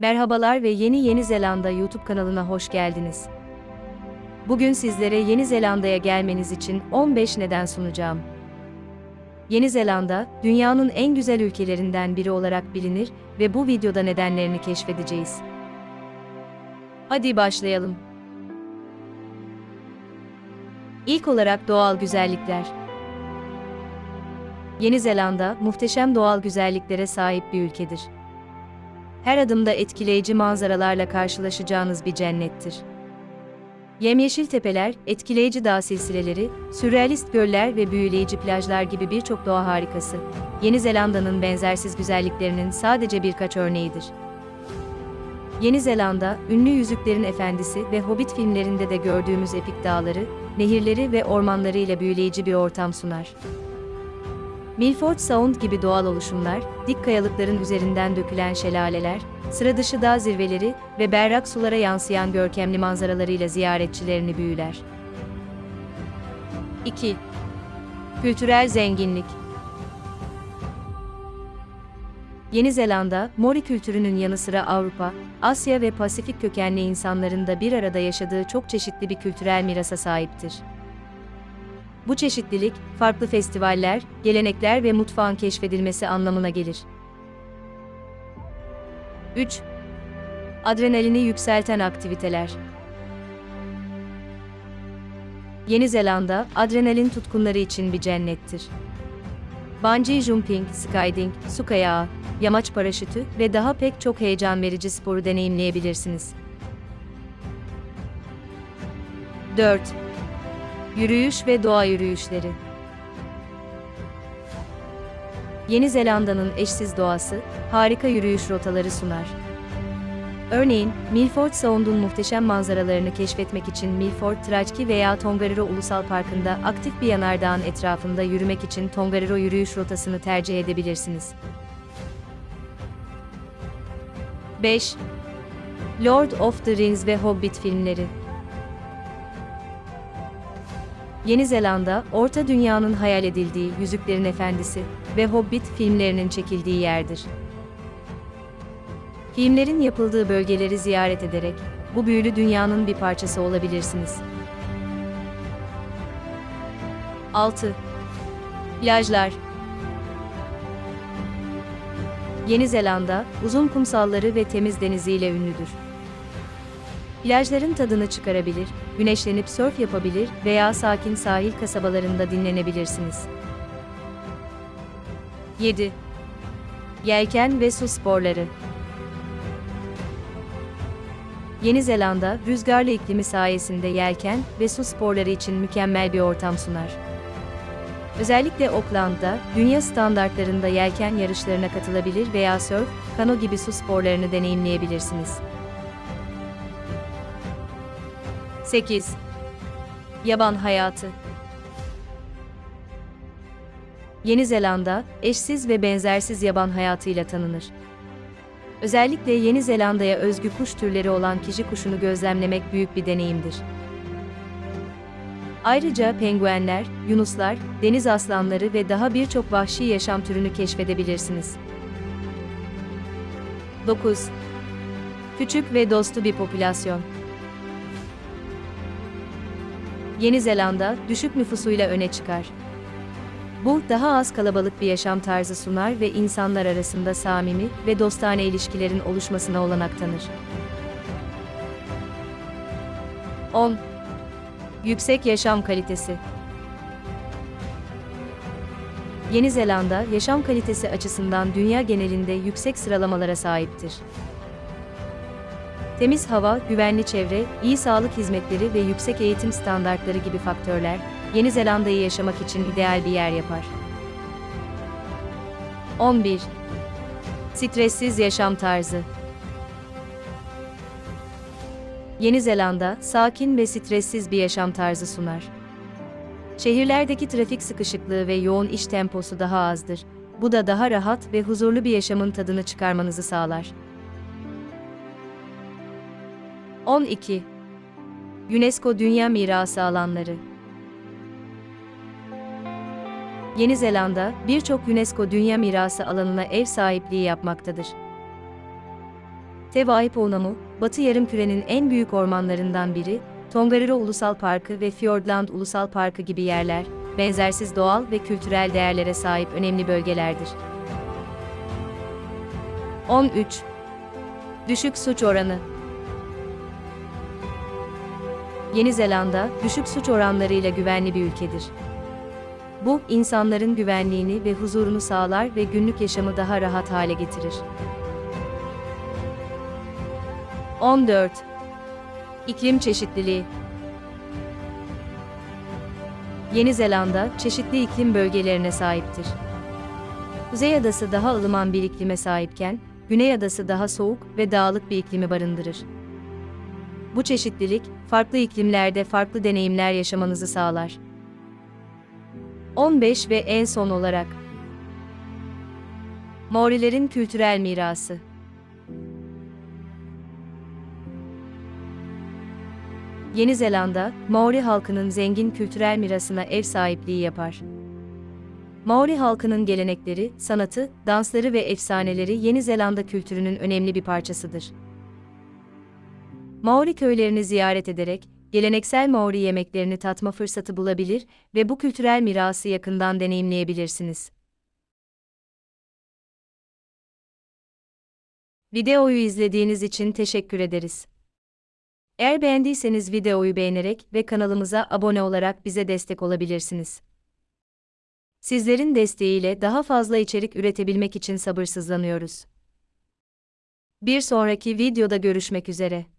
Merhabalar ve Yeni Yeni Zelanda YouTube kanalına hoş geldiniz. Bugün sizlere Yeni Zelanda'ya gelmeniz için 15 neden sunacağım. Yeni Zelanda, dünyanın en güzel ülkelerinden biri olarak bilinir ve bu videoda nedenlerini keşfedeceğiz. Hadi başlayalım. İlk olarak doğal güzellikler. Yeni Zelanda, muhteşem doğal güzelliklere sahip bir ülkedir. Her adımda etkileyici manzaralarla karşılaşacağınız bir cennettir. Yemyeşil tepeler, etkileyici dağ silsileleri, sürrealist göller ve büyüleyici plajlar gibi birçok doğa harikası, Yeni Zelanda'nın benzersiz güzelliklerinin sadece birkaç örneğidir. Yeni Zelanda, ünlü Yüzüklerin Efendisi ve Hobbit filmlerinde de gördüğümüz epik dağları, nehirleri ve ormanları ile büyüleyici bir ortam sunar. Milford Sound gibi doğal oluşumlar, dik kayalıkların üzerinden dökülen şelaleler, sıra dışı dağ zirveleri ve berrak sulara yansıyan görkemli manzaralarıyla ziyaretçilerini büyüler. 2. Kültürel zenginlik Yeni Zelanda, Mori kültürünün yanı sıra Avrupa, Asya ve Pasifik kökenli insanların da bir arada yaşadığı çok çeşitli bir kültürel mirasa sahiptir. Bu çeşitlilik, farklı festivaller, gelenekler ve mutfağın keşfedilmesi anlamına gelir. 3. Adrenalini yükselten aktiviteler. Yeni Zelanda, adrenalin tutkunları için bir cennettir. Bungee jumping, skydiving, su kayağı, yamaç paraşütü ve daha pek çok heyecan verici sporu deneyimleyebilirsiniz. 4. Yürüyüş ve doğa yürüyüşleri. Yeni Zelanda'nın eşsiz doğası, harika yürüyüş rotaları sunar. Örneğin, Milford Sound'un muhteşem manzaralarını keşfetmek için Milford Trajki veya Tongariro Ulusal Parkı'nda aktif bir yanardağın etrafında yürümek için Tongariro yürüyüş rotasını tercih edebilirsiniz. 5. Lord of the Rings ve Hobbit filmleri Yeni Zelanda, Orta Dünya'nın hayal edildiği Yüzüklerin Efendisi ve Hobbit filmlerinin çekildiği yerdir. Filmlerin yapıldığı bölgeleri ziyaret ederek bu büyülü dünyanın bir parçası olabilirsiniz. 6. Plajlar Yeni Zelanda, uzun kumsalları ve temiz deniziyle ünlüdür. Plajların tadını çıkarabilir, güneşlenip sörf yapabilir veya sakin sahil kasabalarında dinlenebilirsiniz. 7. Yelken ve su sporları. Yeni Zelanda, rüzgarlı iklimi sayesinde yelken ve su sporları için mükemmel bir ortam sunar. Özellikle Auckland'da, dünya standartlarında yelken yarışlarına katılabilir veya sörf, kano gibi su sporlarını deneyimleyebilirsiniz. 8. Yaban hayatı. Yeni Zelanda, eşsiz ve benzersiz yaban hayatıyla tanınır. Özellikle Yeni Zelanda'ya özgü kuş türleri olan kişi kuşunu gözlemlemek büyük bir deneyimdir. Ayrıca penguenler, yunuslar, deniz aslanları ve daha birçok vahşi yaşam türünü keşfedebilirsiniz. 9. Küçük ve dostu bir popülasyon. Yeni Zelanda, düşük nüfusuyla öne çıkar. Bu, daha az kalabalık bir yaşam tarzı sunar ve insanlar arasında samimi ve dostane ilişkilerin oluşmasına olanak tanır. 10. Yüksek yaşam kalitesi. Yeni Zelanda, yaşam kalitesi açısından dünya genelinde yüksek sıralamalara sahiptir. Temiz hava, güvenli çevre, iyi sağlık hizmetleri ve yüksek eğitim standartları gibi faktörler, Yeni Zelanda'yı yaşamak için ideal bir yer yapar. 11. Stressiz yaşam tarzı. Yeni Zelanda, sakin ve stressiz bir yaşam tarzı sunar. Şehirlerdeki trafik sıkışıklığı ve yoğun iş temposu daha azdır. Bu da daha rahat ve huzurlu bir yaşamın tadını çıkarmanızı sağlar. 12. UNESCO Dünya Mirası alanları. Yeni Zelanda, birçok UNESCO Dünya Mirası alanına ev sahipliği yapmaktadır. Te Vaipuonamu, Batı Yarımküre'nin en büyük ormanlarından biri, Tongariro Ulusal Parkı ve Fiordland Ulusal Parkı gibi yerler, benzersiz doğal ve kültürel değerlere sahip önemli bölgelerdir. 13. Düşük suç oranı Yeni Zelanda, düşük suç oranlarıyla güvenli bir ülkedir. Bu, insanların güvenliğini ve huzurunu sağlar ve günlük yaşamı daha rahat hale getirir. 14. İklim çeşitliliği Yeni Zelanda, çeşitli iklim bölgelerine sahiptir. Kuzey Adası daha ılıman bir iklime sahipken, Güney Adası daha soğuk ve dağlık bir iklimi barındırır. Bu çeşitlilik, farklı iklimlerde farklı deneyimler yaşamanızı sağlar. 15 ve en son olarak Maorilerin kültürel mirası Yeni Zelanda, Maori halkının zengin kültürel mirasına ev sahipliği yapar. Maori halkının gelenekleri, sanatı, dansları ve efsaneleri Yeni Zelanda kültürünün önemli bir parçasıdır. Maori köylerini ziyaret ederek, geleneksel Maori yemeklerini tatma fırsatı bulabilir ve bu kültürel mirası yakından deneyimleyebilirsiniz. Videoyu izlediğiniz için teşekkür ederiz. Eğer beğendiyseniz videoyu beğenerek ve kanalımıza abone olarak bize destek olabilirsiniz. Sizlerin desteğiyle daha fazla içerik üretebilmek için sabırsızlanıyoruz. Bir sonraki videoda görüşmek üzere.